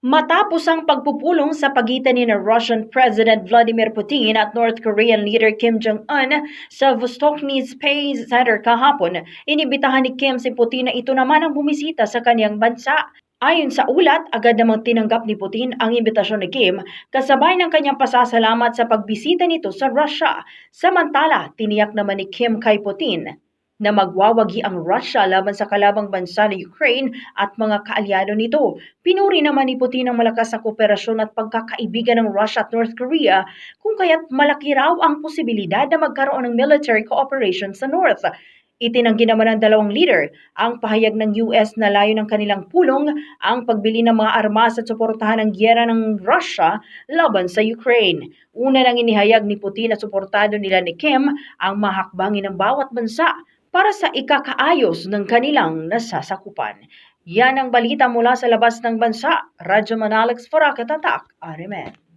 Matapos ang pagpupulong sa pagitan ni Russian President Vladimir Putin at North Korean leader Kim Jong-un sa Vostochny Space Center kahapon, inibitahan ni Kim si Putin na ito naman ang bumisita sa kaniyang bansa. Ayon sa ulat, agad namang tinanggap ni Putin ang imbitasyon ni Kim kasabay ng kanyang pasasalamat sa pagbisita nito sa Russia. Samantala, tiniyak naman ni Kim kay Putin na magwawagi ang Russia laban sa kalabang bansa na Ukraine at mga kaalyado nito. Pinuri naman ni Putin ang malakas na kooperasyon at pagkakaibigan ng Russia at North Korea kung kaya't malaki raw ang posibilidad na magkaroon ng military cooperation sa North. Itinanggi naman ng dalawang leader ang pahayag ng US na layo ng kanilang pulong ang pagbili ng mga armas at suportahan ang gyera ng Russia laban sa Ukraine. Una nang inihayag ni Putin na suportado nila ni Kim ang mahakbangin ng bawat bansa para sa ikakaayos ng kanilang nasasakupan. Yan ang balita mula sa labas ng bansa. Radyo Man Alex Foraket Atak, Arimen.